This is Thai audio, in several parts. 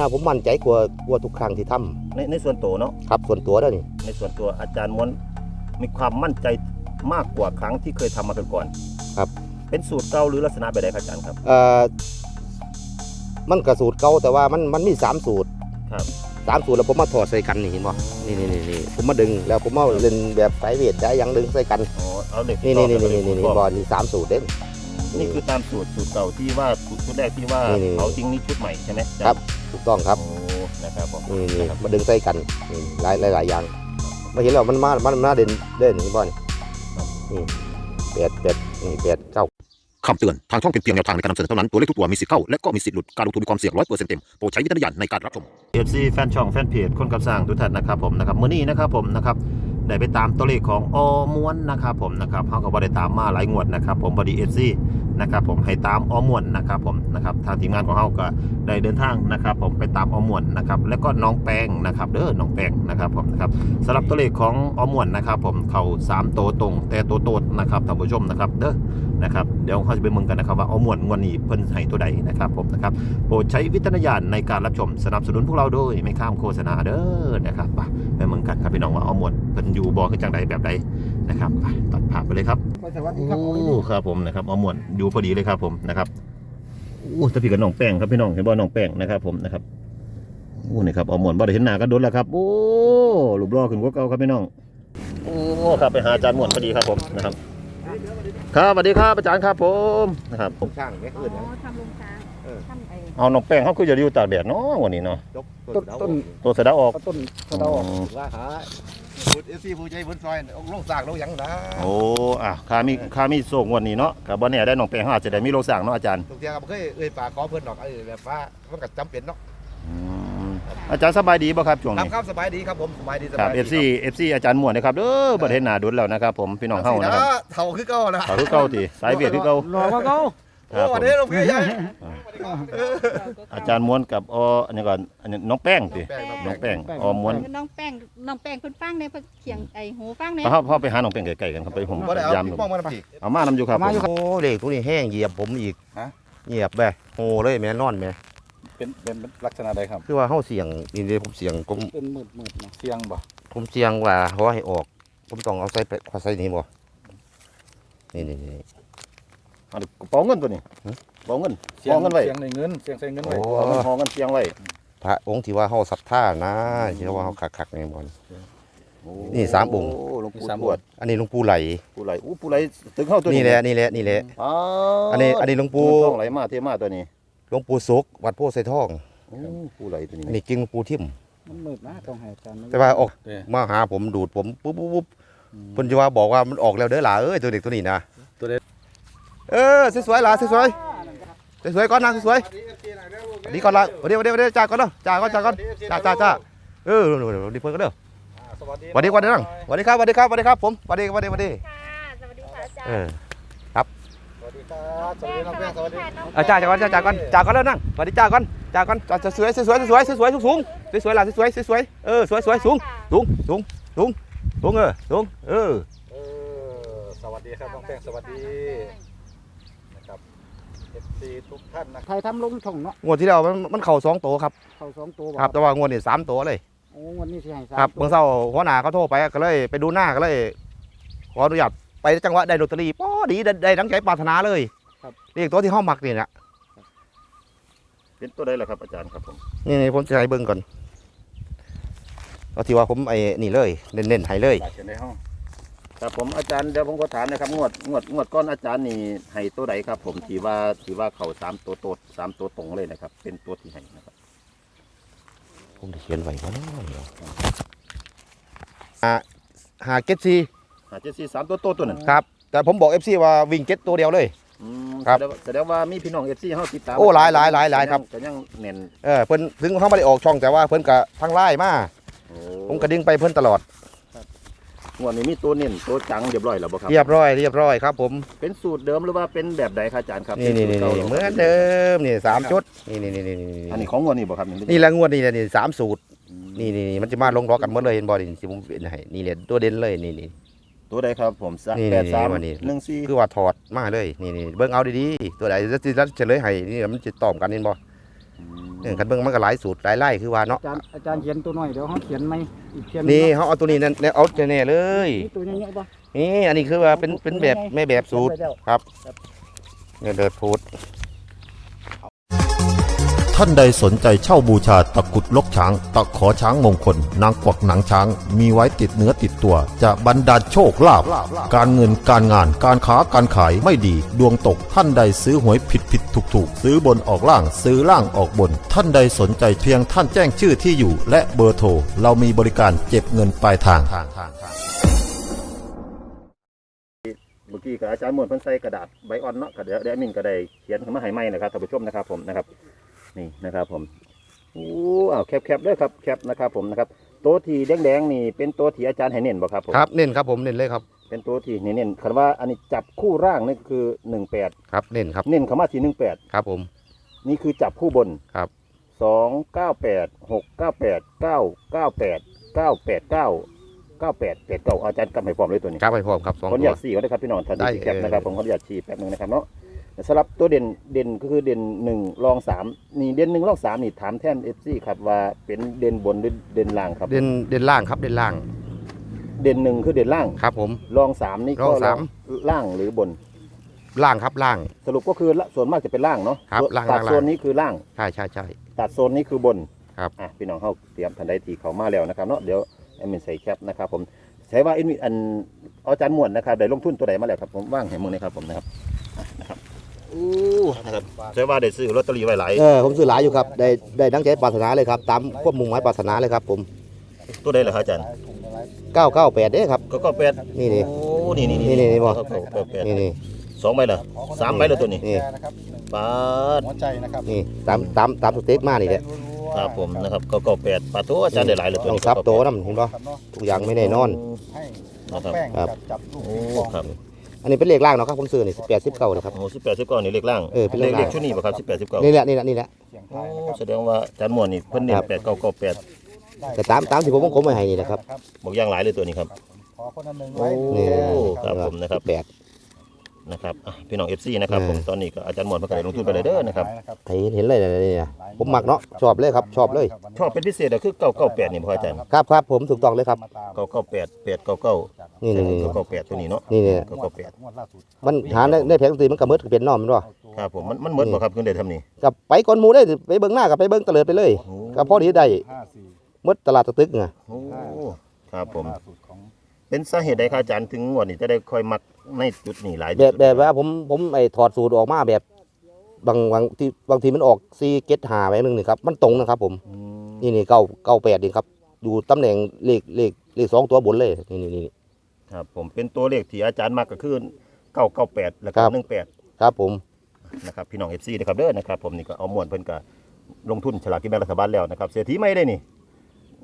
อ่าผมมั่นใจกว่ากว่าทุกครั้งที่ทำในในส่วนตัวเนาะครับส่วนตัวแล้วนี่ในส่วนตัวอาจารย์ม้วนมีความมั่นใจมากกว่าครั้งที่เคยทำมาก่อนๆครับ เป็นสูตรเก่าหรือลักษณะแบบใดครับอาจารย์ครับ เอ่อมันกระสูตรเก่าแต่ว่ามันมันมีสามสูตรครับ สามสูตรแล้วผมมาถอดใส่กันนี่เห็นบ่นี่นี่นี่นี่ผมมาดึงแล้วผมมาเล่นแบบสายเวทได้ยังดึงใส่กันอ๋อเอาเหล็กนี่นี่นี่ต่อนี่กันี่เหล็นี่กต่อบอลนี่สามสูตรเด้ง นี่คือตามสูตรสูตรเก่าที่ว่าชุดแรกที่ว่านี่นี่เขาทิ้งนี่ชุดใหม่ใช่ไหมครับถูกต้องครับโอ้นะครับผมนี่นี่นะครับมาดึงใส่กันนี่หลายหลายหลายอย่างมาเห็นแล้วมันมามันมาเด่นเด่นนี่บอลนี่แปดแปดนี่แปดเก้า คำเตือน ทางช่องเป็นเพียงแนวทางในการนำเสนอเท่านั้น ตัวเลขทุกตัวมีสิทธิ์เข้า และก็มีสิทธิ์หลุด การลงทุนมีความเสี่ยงร้อยเปอร์เซ็นต์เต็ม โปรดใช้วิจารณญาณในการรับชม เอฟซีแฟนช่องแฟนเพจคนกับสร้างทุกท่านนะครับผมนะครับมื้อนี้นะครับผมนะครับได้ไปตามตัวเลขของอม้วนนะครับผมนะครับเขาก็บ่ได้ตามมาหลายงวดนะครับผมพอดีเอฟซี นะครับผมให้ตามอม้วนนะครับผมนะครับทางทีมงานของเขาก็ได้เดินทางนะครับ ผมไปตามอม้วนนะครับแล้วก็น้องแป้งนะครับเด้อน้องแป้งนะครับผมนะครับสำหรับตัวเลขของอม้วนนะครับ ผมเข่า3ตัวตรง แต่โตโตนะครับท่านผู้ชมนะครับเด้อ นะครับเดี๋ยวเขาจะไปเมืองกันนะครับว่าอม้วนงวดนี้เพิ่นให้ตัวใดนะครับผมนะครับโปรดใช้วิจารณญาณในการรับชมสนับสนุนพวกเราโดยไม่ข้ามโฆษณาเด้อนะครับไปไปเมืองกันครับพี่น้องว่าเอาหมดเป็นอยู่บอขึ้นจังใดแบบใดนะครับไปตัดภาพไปเลยครับสวัสดีครับผมโอ้ครับผมนะครับเอาหมดอยู่พอดีเลยครับผมนะครับโอ้ถ้าพี่กับน้องแป้งครับพี่น้องเห็นบ่น้องแป้งนะครับผมนะครับโอ้นี่ครับเอาหมดบ่ได้เห็นหน้ากันโดนแล้วครับโอ้รูปรอขึ้นกว่าเก่าครับพี่น้องโอ้ครับไปหาอาจารย์หมวดพอดีครับผมนะครับ ครับสวัสดีครับอาจารย์ครับผมนะครับช่างไม่ขึ้นอ๋นะอทำลงช้างเออ ทำไอ้เอาน้องแป้งเขาคือจะอยู่ตากแดดเนาะวันนี้เนาะยกต้นต้นตัวเสะเดาออกต้นกระดาออกว่าหาพูดเอฟซีผู้ใจบุญซอยลงสากลงยังนะโอ้อะข้ามีข้ามีโศกวันนี้เนาะกับบ่แน่ได้น้องแป้งเขาอาจจะได้มีโลสั่งเนาะอาจารย์ทุกทีครับเคยเอ่ยปากขอเพื่อนดอกเออแบบว่ามันก็จำเป็นเนาะอืม อาจารย์สบายดีบ่ครับช่วงครับนี้ครับสบายดีครับผมสบายดีสครับบายดี FC FC อาจารย์ม่วนนะครับเด้อบ่ได้เห็นหน้าดุลแล้วนะครับผมพี่น้องเฮานะครับเท่าคือเก่านะเขาคือเก่าติสายเวียดคือเก่าหล่อก็เก่าโอ้วันนี้เราพี่ใหญ่อาจารย์ม่วนกับออันนี้ก่อนอันนี้น้องแป้งติแป้งน้องแป้งออม่วนน้องแป้งน้องแป้งเพิ่นฟังในเพิ่นเขียงไอ้หูฟังในเฮาเฮาไปหาน้องแป้งใกล้ๆกันครับไปผมก็ได้เอายามพี่ป้องมาทำผีเอามานำอยู่ครับผมโอ้เด็กตัวนี้แห้งเหยียบผมอีกฮะ เหยียบแบบโหเลยแม่นอนแม่ เป็นเป็นลักษณะใดครับคือว่าเฮาเสียงนี่เลยผมเสียงผมเป็นมืดมืดเนาะเสียงบ่ผมเสียงว่าเขาให้ออก ผมต้องเอาใส่ไปขวาใส่นี่บ่นี่นี่นี่เอากระเป๋าเงินตัวนี้หึ กระเป๋าเงินเสียงห่อเงินไว้เสียงในเงินเสียงใส่เงินไว้โอ้เอาเงินห่อเงินเสียงไว้พระองค์ที่ว่าเฮาศรัทธานะที่ว่าเฮาคักๆนี่บ่โอ้นี่สามองค์ โหลวงปู่ทวดอันนี้หลวงปู่ไหลปู่ไหลอู้ปู่ไหลตึกเฮาตัวนี้นี่แหละนี่แหละนี่แหละอ๋ออันนี้อันนี้หลวงปู่ต้องไหลมาเทมาตัวนี้ หลวงปู่สุกวัดโพธิ์ไซทองโอ้ปู่ไหลตัวนี้อันนี้กิ่งหลวงปู่ทิมมันมืดนะต้องให้อาจารย์แต่ว่าออกเด้อมาหาผมดูดผมปุ๊บปุ๊บปุ๊บเพิ่นจะว่าบอกว่ามันออกแล้วเด้อหล่ะเอ้ยตัวเด็กตัวนี้นะตัวเด็กเออสวยๆหล่ะสวยๆสวยๆก่อนนะสวยๆดีก่อนละวันนี้วันนี้วันนี้จ่าก่อนเด้อจ่าก่อนจ่าก่อนจ่าจ่าจ่าเออดีเพิ่นก็เด้อสวัสดีสวัสดีวันนี้นั่งสวัสดีครับสวัสดีครับสวัสดีครับผมสวัสดีสวัสดีสวัสดีค่ะสวัสดีค่ะอาจารเอย์อ สวัสดีครับสวัสดีน้องแป้งสวัสดีน้องเอาจ่าจ่าก่อนจ่าจ่าก่อนจ่าก่อนแล้วนั่งสวัสดีจ่าก่อนจ่าก่อนจ่าจะสวยสวยสวยสวยสวยสูงสวยๆหล่ะสวยสวยเออสวยสวยสูงสูงสูงสูงสูงเออสูงเออเออสวัสดีครับน้องแป้งสวัสดีนะครับ FC ทุกท่านนะใครทำลงช่องเนาะงวดที่แล้วมันมันเข่าสองตัวครับเข้าสองตัวครับแต่ว่างวดนี้สามตัวเลยโอ้วันนี้สิให้สามครับตัวเมื่อเช้าหัวหน้าเขาโทรไปก็เลยไปดูหน้าก็เลยขออนุญาต ไปจังหวะได้ลอตเตอรี่ป้อดีได้ได้ดังใจปรารถนาเลยเรียกตัวที่ห้องมักนี่นะเป็นตัวใดล่ะครับอาจารย์ครับผมนี่นี่ผมจะให้เบิ่งก่อนเอาที่ว่าผมไอ้นี่เลยเน้นๆให้เลย หลายเช่นในห้องครับผมอาจารย์เดี๋ยวผมก็ถามนะครับ งวดงวดงวดก้อนอาจารย์นี่ให้ตัวใดครับ ผมที่ว่าที่ว่าเขาสามตัวโตดสามตัวตรงเลยนะครับ เป็นตัวที่ให้นะครับผมจะเขียนไว้ว่าหาหาเก็ตซี อาจจะสี่สามตัวโตดตัวนั้นครับ แต่ผมบอกเอฟซีว่าวิ่งเก็ตตัวเดียวเลย อืมครับ แสดงว่าแสดงว่ามีพี่น้องเอฟซีเขาติดตามโอ้หลายหลายหลายหลายครับก็ยังเน้นเออเพิ่นถึงเขาไม่ได้ออกช่องแต่ว่าเพิ่นก็ทางไล่มาโอ้ผมกระดิ่งไปเพิ่นตลอดงวดนี้มีตัวเน้นตัวจังเรียบร้อยแล้วบ่ครับเรียบร้อยเรียบร้อยครับ ผมเป็นสูตรเดิมหรือว่าเป็นแบบใดครับอาจารย์ครับนี่นี่ป็นี่สูตรนี่ก่าเหมือนเดิมนี่สามชุดนี่นี่นี่นี่นี่อันนี้ของงวดนี้บ่ครับนี่แหละงวดนี่แหละนี่สามสูตรอืมนี่นี่นี่มันจะมาลงล็อกกันหมดเลยเห็นบอลนี่สิผมเป็นให้นี่แหละตัวเด่นเลยนี่นี่ ตัวใดครับผมสะนี่แปดสามนี่วันนี้ หนึ่งสี่คือว่าถอดมาเลยนี่นี่เบิ่งเอาดีๆตัวไหนจะจะเฉลยให้นี่มันจะตอบกันเห็นบ่โเออคันเบิ่งมันก็หลายสูตรหลายไล่คือว่าเนาะอาจารย์อาจารย์เขียนตัวน้อยเดี๋ยวเขาเขียนไหมอีกเขียนนี่เขาเอาตัวนี้นั่นเอาแน่ๆเลยนี่ตัวใหญ่ๆป่ะนี่อันนี้คือว่าเป็นเป็นแบบแม่แบบสูตรครับเนี่ยเดิดพูด ท่านใดสนใจเช่าบูชาตะกุดลกช้าง ตะขอช้างมงคล นางกวักหนังช้าง มีไว้ติดเนื้อติดตัว จะบรรดาลโชคลาภการเงินการงานการค้าการขายไม่ดี ดวงตกท่านใดซื้อหวยผิดผิดถูกถูกซื้อบนออกล่างซื้อล่างออกบน ท่านใดสนใจเพียงท่านแจ้งชื่อที่อยู่ และเบอร์โทรเรามีบริการเก็บเงินปลายทางเมื่อกี้กับอาจารย์มวนเพิ่นใส่กระดาษใบอ่อนเนาะก็เดี๋ยวเดี๋ยวมินก็ได้เขียนขึ้นมาให้ใหม่นะครับท่านผู้ชมนะครับผมนะครับ นี่นะครับผมโอ้อ้าวแคปแคปด้วยครับแคปนะครับผมนะครับตัวที่แดงๆนี่เป็นตัวที่อาจารย์ให้เน้นบ่ครับผมครับเน้นครับผมเน้นเลยครับ เป็นตัวที่เน้นๆคำว่าอันนี้จับคู่ร่างนี่คือหนึ่งแปดครับเน้นครับเน้นคำว่าที่หนึ่งแปดครับผม นี่คือจับคู่บนครับสองเก้าแปดหกเก้าแปดเก้าเก้าแปดเก้าแปดเก้าเก้าแปดแปดเก้าอาจารย์กำให้พร้อมเลยตัวนี้ครับไปพร้อมครับสองขออนุตัญาวตสี่ก็ได้ครับพี่น้องทันได้ทีแคปเออนะครับผมขออนุญาตชี้แป๊บนึงนะครับเนาะ สำหรับตัวเด่นเด่นก็คือเด่นหนึ่งรองสามนี่เด่นหนึ่งรองสามนี่ถามแท่นเอฟซีครับว่าเป็นเด่นบนหรือเด่นล่างครับ เด่นเด่นล่างครับเด่นล่าง เด่นหนึ่งคือเด่นล่างครับผม รองสามนี่รก็องสาม ล่างหรือบน ล่างครับล่าง สรุปก็คือละส่วนมากจะเป็นล่างเนาะครับส่วนล่างตัดล่าง โซนนี้คือล่าง ใช่ใช่ใช่ ตัดโซนนี้คือบนครับ อะพี่น้องเขาเตรียมทันใดทีเขามาแล้วนะครับเนาะเดี๋ยวแอดมินใส่แคปนะครับผมใช้ว่าอินอันอาจารย์ม่วนนะครับได้ลงทุนตัวใดมาแล้วครับผมว่างเห็นมึงนะครับผมนะครับอะนะครับ อู้นะครับใช้ว่าได้ซื้อลอตเตอรี่ไว้หลายเออผมซื้อหลายอยู่ครับ ได้ได้ดังใจปรารถนาเลยครับ ตามควบมุ่งหมายปรารถนาเลยครับ ผมตัวใดเหรอครับอาจารย์998เด้ครับ ก็ก็แปดนี่นี่โอ้นี่นี่นี่นี่บอกก็ก็ก็แปดนี่นี่สองใบเหรอสามใบเหรอตัวนี้นี่นะครับปาดหัวใจนะครับนี่ตามตามตามสเต็ปมานี่แหละครับผมนะครับก็ก็แปดปาดตัวอาจารย์ได้หลายเลยตัวต้องนี้ซับโตก็นํเห็นป่ะครับเนาะทุกอย่างไม่แน่นอน ให้น้องแป้งครับจับจับลูกโอ้ปิงปองครับ อันนี้เป็นเลขล่างเนาะครับผมซื้อนี่18 19นะครับ โอ้สิบแปดสิบเก้านี่เลขล่างเออเป็นเลเลขขเลล่างขชุดนี้ป่ะครับสิบแปดสิบเก้านี่แหละนี่แหละนี่แหละเสียงโอ้ไทายนะครับแสดงว่าอาจารย์ม่วนนี่เพิ่นเน้นครับ แปดเก้าเก้าแปดแต่ตามตามที่ผมวงกลมไว้ให้นี่แหละครับบอกอย่างหลายเลยตัวนี้ครับ ขอคนละหนึ่งโอ้ไว้นี่ครับผมนะครับ แปด นะครับอะพี่น้องเอฟซีนะครับเออผมตอนนี้ก็อาจารย์ม่วนเพิ่นก็ได้ลงทุนไปเลยเด้อนะครับ ให้เห็นเลยนะนี่นะผมมักเนาะชอบเลยครับชอบเลย ชอบเป็นพิเศษก็คือเก้าเก้าแปดนี่พ่ออาจารย์ครับครับผมถูกต้องเลยครับเก้าเก้าแปดแปดเก้าเก้านี่นี่นี่เก้าเก้าแปดตัวนี้เนาะนี่นี่เก้าเก้าแปดงวดล่าสุดมันหาในในแผงดนตรีมันก็มืดก็เป็นน้อมแมันว่าครับผมมันมันเหมือนบ่ครับคุณได้ทำนี่กับไปก่อนหมูได้ไปเบิ่งหน้ากับไปเบิ่งตะเลิดไปเลยโอ้ก็พอดีได้ห้าสี่มืดตลาดตะตึกไงโอ้ครับผมล่าสุดของ เป็นสาเหตุใดครับอาจารย์ถึงงวดนี้จะได้ค่อยมักในจุดนี้หลายแบบแบบว่าผมผมไอ้ถอดสูตรออกมาแบบบางบางที่บางทีมันออกซีเกตหาไว้หนึ่งนี่ครับมันตรงนะครับผมอืมนี่นี่เก้าเก้าแปดนี่ครับอยู่ตำแหน่งเลขเลขเลขสองตัวบนเลยนี่นี่นี่ครับ ผมเป็นตัวเลขที่อาจารย์มักก็คือเก้าเก้าแปดแล้วก็ครับหนึ่งแปดครับผมนะครับพี่น้องเอฟซีนะครับเด้อนะครับผมนี่ก็เอาหมวนเพิ่นก็ลงทุนฉลากกินแบ่งรัฐบาลแล้วนะครับเศรษฐีไม่ได้นี่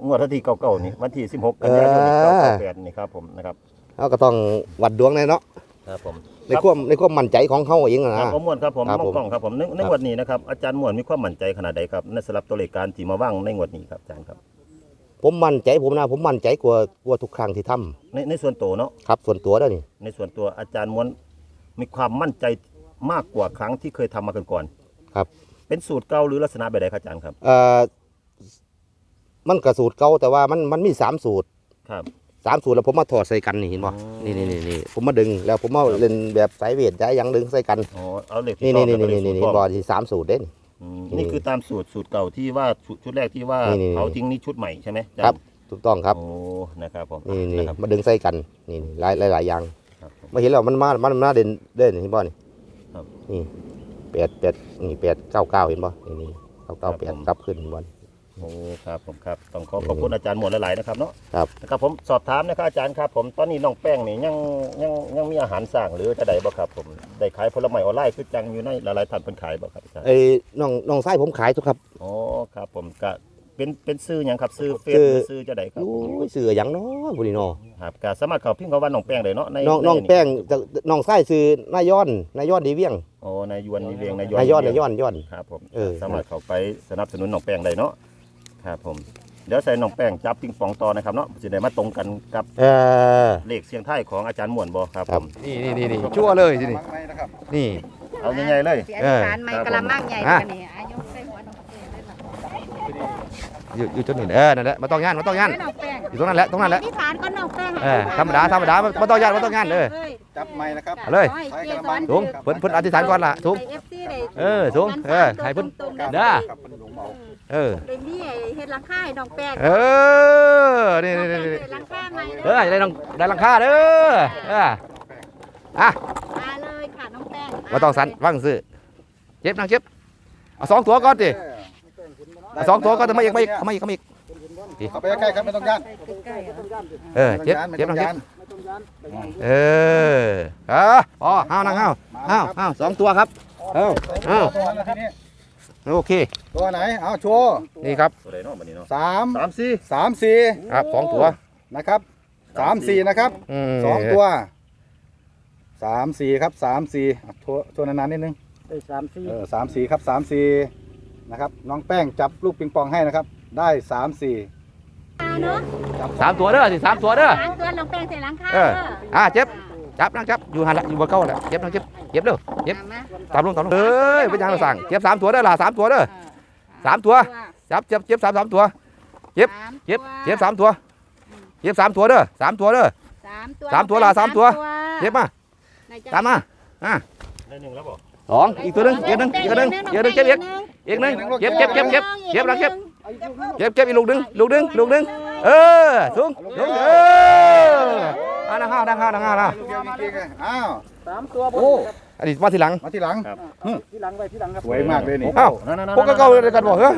งวดวันที่เก้าเก้านี่วันที่สิบหกกันยายนเก้าเก้าแปดนี่ครับผมนะครับเขาก็ต้องวัดดวงเลยเนาะครับผมในความในความมั่นใจของเขาเองอะครันะบผมม่วนครับผมครับมองผมกล้องครับผมในในครับงวดนี้นะครับอาจารย์ม่วนมีความมั่นใจขนาดใดครับในสำหรับตัวเลขการที่มาว่างในงวดนี้ครับอาจารย์ครับ ผมมั่นใจผมนะผมมั่นใจกว่ากว่าทุกครั้งที่ทำในในส่วนตัวเนาะครับ ส่วนตัวแล้วนี่ในส่วนตัวอาจารย์ม้วนมีความมั่นใจมากกว่าครั้งที่เคยทำมาก่อนๆครับ เป็นสูตรเก่าหรือลักษณะแบบใดครับอาจารย์ครับเอ่อ มันกระสูตรเก่าแต่ว่ามันมันมีสามสูตรครับ สามสูตรแล้วผมมาถอดใส่กันนี่เห็นป่ะอ๋อ นี่นี่นี่นี่ผมมาดึงแล้วผมมาเล่นแบบสายเวทย้ายยังดึงใส่กันอ๋อเอาเหล็กนี่ที่นี่ชอบนี่แล้วก็เหล็กนี่สูนี่ตรบอก่อนที่สามสูตรเด่นอืมนี่นี่คือตามสูตรสูตรเก่าที่ว่าชุดชุดแรกที่ว่านี่นี่ เขาทิ้งนี่ชุดใหม่ใช่ไหมอาจาครับย์ถูกต้องครับ โอ้นะครับผมนี่นี่นะครับมาดึงใส่กันนี่นี่หลายหลายหลายอย่างครับผม มาเห็นแล้วมันมามันมาเด่นเด่นเห็นป่ะนี่ครับนี่แปดแปดนี่แปดเก้าเก้าเห็นป่ะนี่นี่เก้าเก้าแปดกลับขึ้นเห็นป่ะ โอ้ครับผมครับต้องขอขอบคุณอาจารย์หมวดหลายๆนะครับเนาะครับนะครับผมสอบถามนะครับอาจารย์ครับผมตอนนี้น้องแป้งนี่ยังยังยังมีอาหารสั่งหรือจะได้บ่ครับผมได้ขายผลไม้ออนไลน์คือจังอยู่ในหลายๆท่านเป็นขายบ่ครับอาจารย์ไอ้น้องน้องไส้ผมขายทุกครับอ๋อครับผมก็เป็นเป็นซื้อหยังครับซื้อเฟซซื้อหรือซื้อจะไดครับโอ้ยเสือหยังเนาะบุรีเนาะครับก็สามารถเข้าพิมพ์คำว่าน้องแป้งได้เนาะในน้องในน้องแป้งจะน้องไส้ซื้อนายย้อนนายย้อนดีเวียงโอ้นายยวนนิเวียงนายยนายย้อนเวีนายย้อนย้อนครับผมเออสามารถเข้าไปสนับสนุนน้องแป้งได้เนาะ ครับผม เดี๋ยวใส่น้องแป้งจับปิงปองต่อนะครับเนาะสิได้มาตรงกันกับเออเลขเสียงไทายของอาจารย์ม่วนบ่ครับครัผบมนี่นี่นี่นี่ชั่วเลยทีนี่ฟังไหมนะครับนี่ เอาง่ายๆเลยเสียอาจารย์ใหม่ครับกะละมังใหญ่อะกันนี่อายุใส่หัวน้องเป้อยู่อยู่จุดนี้เออนั่นแหละมาต้องย่านมาต้องย่านน้องแป้งอยู่ตรงนั้นแหละตรงนั้นแหละที่ฐานก็น้องแป้งเออธรรมดาธรรมดามาต้องย่านมาต้องย่านเออ จับไม้นะครับ เอาเลย ขอให้เจสอนสูงเพิ่นเพิ่นอธิษฐานก่อนล่ะสูงให้ FC ได้เออสูงเออให้เพิ่น ตรงๆเด้อ ครับ เป็นหลวงเมาเออได้มีไอ้เฮ็ดหลังคาให้น้องแป้งเออนี่น้นี่องนี่แป้งนี่เฮ็ดหลังคาใหม่เออได้ลังได้ลังค่าเด้อเอออะมาเลยค่ะน้องแป้งมาต้องสันฟังซื้อเจ็บนะเจ็บเอาสองตัวก่อนดิเอาสองตัวก่อนทำไมอีกไม่อีกทำไมอีกทำไมอีกเข้าไปใกล้ๆครับไม่ต้องย่านใกล้ๆอะเออเจ็บไม่เจ็บต้อนะงเจ็บย่านเออเอออ๋อห้าวนั่งห้าวห้าวห้าวสองตัวครับเอ้าเอ้าตัวนั้นนะทีนี้ โอเค ตัวไหน เอาโชว์นี่ครับตัวใดเนาะบัดนี้เนาะสามสามสี่สามสี่ครับสองตัวนะครับสามสี่นะครับมสองตัวสามสี่ครับสามสี่อะโชว์โชว์นานๆนิดนึงสามสี่เออสามสี่ครับสามสี่นะครับ น้องแป้งจับลูกปิงปองให้นะครับ ได้สามสี่เนาะจับสามตัวเด้อสิสามตัวเด้อหลังตัวน้องแป้งใส่หลังคาเออ อ่าเจ็บจับนั่งจับอยู่หันละอยู่บนเก้าแหละเจ็บนั่งเจ็บ เจ็บเด้อเจ็บมาตามลงตามลงเอ้ยเป็นยังเราสั่งเจ็บสามตัวเด้อล่ะสามตัวเด้อสามตัวจับเจ็บเจ็บสามสามตัวเจ็บเจ็บเจ็บสามตัวเจ็บสามตัวเด้อสามตัวเด้อสามตัวสามตัวล่ะสามตัวเจ็บมาไหนจะตามมาอะได้หนึ่งแล้วบ่สองอีกตัวหนึงอีกหนึ่งอีกหนึ่งอีกหนึ่งเจ็บอีกอีกหนึ่งเจ็บเจ็บเจ็บเจ็บเจ็บแล้วเจ็บเจ็บเจ็บอีกลูกหนึ่งลูกหนึ่งลูกหนึ่งเออสูงสูงเออ อะนั่งห้าวนั่งห้าวนั่งห้าวนะลูกเดียวจริงๆเลยอ้าว สามตัวบนโอ้อันนี้มาทีหลัง มาทีหลังที่หลังไปที่หลังครับสวยมากเลยนี่อ้าว นั่นๆๆๆพวกก็เก่าเลยกันบอกเฮ้ย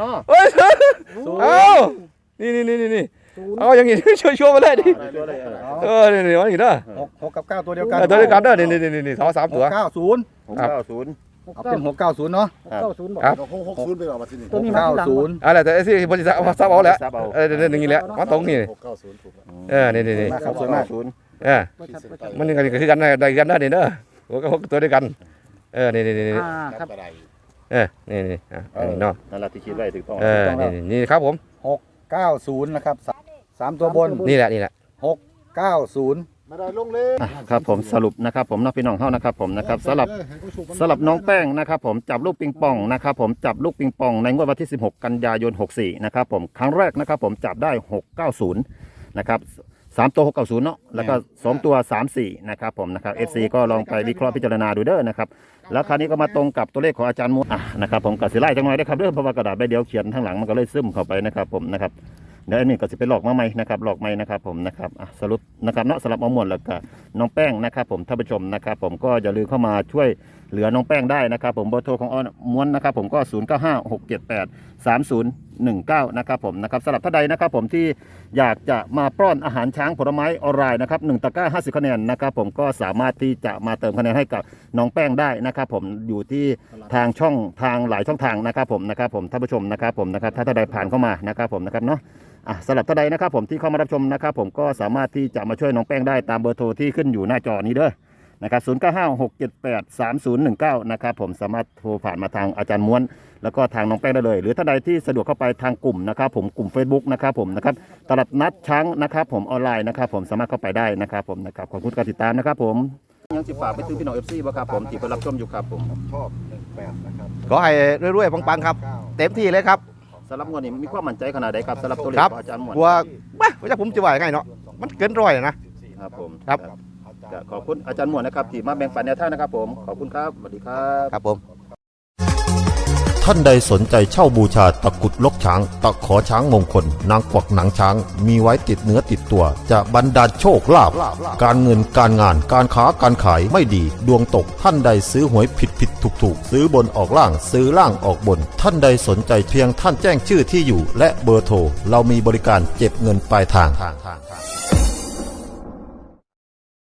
เนาะเฮ้ยเอ้านี่นี่นี่นี่นี่เอาอย่างงี้ช่วยช่วยมาเลยดิตัวเลยเออเออนี่นี่มันอย่างงี้เด้อหกหกกับเก้าตัวเดียวกันเออตัวเดียวกันเด้อนี่นี่นี่นี่สองสามหตัวกเก้าศูนย์หกเก้าศูนย์ เอาเป็นหกเก้าศูนย์เนาะ เก้าศูนย์บอก ครับ หกหกศูนย์ไปออกมาที่นี่ตัวหกนี้มา เก้าที่หลังศูนย์อะไรแต่ไอ้ที่บริษัทเอาซับเอาแหล้วซับเอา เออเดี๋ยวอย่างงี้แหละมันตรงนี่หกเก้าศูนย์ถูกแล้วเออนี่นี่นี่ครับสวยมาก ศูนย์เออประชัดประชัดมันนี่ก็คือกันได้ได้กันได้นี่เด้อหัวก็หกตัวด้วยกัน เออนี่นี่นี่นี่อ่าครับ เออนี่นี่อะอันนี้เนาะนั่นแหละที่คิดไว้ถูกต้อง เออนี่นี่นี่ครับผม หกเก้าศูนย์นะครับสามสามตัวบนนี่แหละนี่แหละ หกเก้าศูนย์ อะครับผมสรุปนะครับผมน้องพี่น้องเฮานะครับผมนะครับสำหรับ สำหรับน้องแป้งนะครับผมจับลูกปิงปองนะครับผมจับลูกปิงปองในงวดวันที่ 16 กันยายน 64 นะครับผมครั้งแรกนะครับผมจับได้ 690 นะครับสามตัว 690 เนาะแล้วก็ 2 ตัว 34 นะครับผมนะครับ FC ก็ลองไปวิเคราะห์พิจารณาดูเด้อนะครับแล้วคราวนี้ก็มาตรงกับตัวเลขของอาจารย์มูอะนะครับผมกับสิไล่จังหน่อยนะครับเรื่องเพราะว่ากระดาษใบเดียวเขียนข้างหลังมันก็เลยซึมเข้าไปนะครับผมนะครับ เดี๋ยวอันนี้ก็จะไปหลอกมาใหม่นะครับหลอกใหม่นะครับผมนะครับอะสรุปนะครับเนาะสำหรับเอาหมวดแล้วก็น้องแป้งนะครับผมท่านผู้ชมนะครับผมก็อย่าลืมเข้ามาช่วย เหลือน้องแป้งได้นะครับผมเบอร์โทรของอ้อนม้วนนะครับผมก็ 0 9 5 6 7 8 3 0 1 9 นะครับผมนะครับสำหรับท่านใดนะครับผมที่อยากจะมาป้อนอาหารช้างผลไม้ออนไลน์นะครับหนึ่งตะกร้า 50 คะแนนนะครับผมก็สามารถที่จะมาเติมคะแนนให้กับน้องแป้งได้นะครับผมอยู่ที่ทางช่องทางหลายช่องทางนะครับผมนะครับผมท่านผู้ชมนะครับผมนะครับถ้าท่านใดผ่านเข้ามานะครับผมนะครับเนาะอะสำหรับท่านใดนะครับผมที่เข้ามารับชมนะครับผมก็สามารถที่จะมาช่วยน้องแป้งได้ตามเบอร์โทรที่ขึ้นอยู่หน้าจอนี้เด้อ นะครับ0 9 5 6 7 8 3 0 1 9นะครับผมสามารถโทรผ่านมาทางอาจารย์ม้วน แล้วก็ทางน้องแป้งได้เลย หรือท่านใดที่สะดวกเข้าไปทางกลุ่มนะครับผมกลุ่ม Facebook นะครับผมนะครับตลาดนัดช้างนะครับผมออนไลน์นะครับผมสามารถเข้าไปได้นะครับผมนะครับขอบคุณการติดตามนะครับผมยังสิฝากไปถึงพี่น้องเอฟซีบ่ครับผมที่ไปรับชมอยู่ครับผมชอบหนึ่งแปดนะครับขอให้รวยๆปังๆครับ เก้า เต็มที่เลยครับสำหรับงวดนี้มีความมั่นใจขนาดใดครับสำหรับตัวเลขครับของอาจารย์หมวดกลัวบ้าไม่ใช่ผมจะว่ายังไงเนาะมันเกินร้อยอะนะ ครับผมครับ ก็ขอบคุณอาจารย์หมวดนะครับที่มาแบ่งปันแนวทางนะครับ ผมขอบคุณครับสวัสดีครับครับผม ท่านใดสนใจเช่าบูชาตะกรุดลกช้าง ตะขอช้างมงคล นางกวักหนังช้าง มีไว้ติดเนื้อติดตัว จะบรรดาลโชคลาภการเงินการงานการค้าการขายไม่ดีดวงตกท่านใดซื้อหวยผิดผิดถูกถูกซื้อบนออกล่างซื้อล่างออกบน ท่านใดสนใจเพียงท่านแจ้งชื่อที่อยู่ และเบอร์โทรเรามีบริการเก็บเงินปลายทาง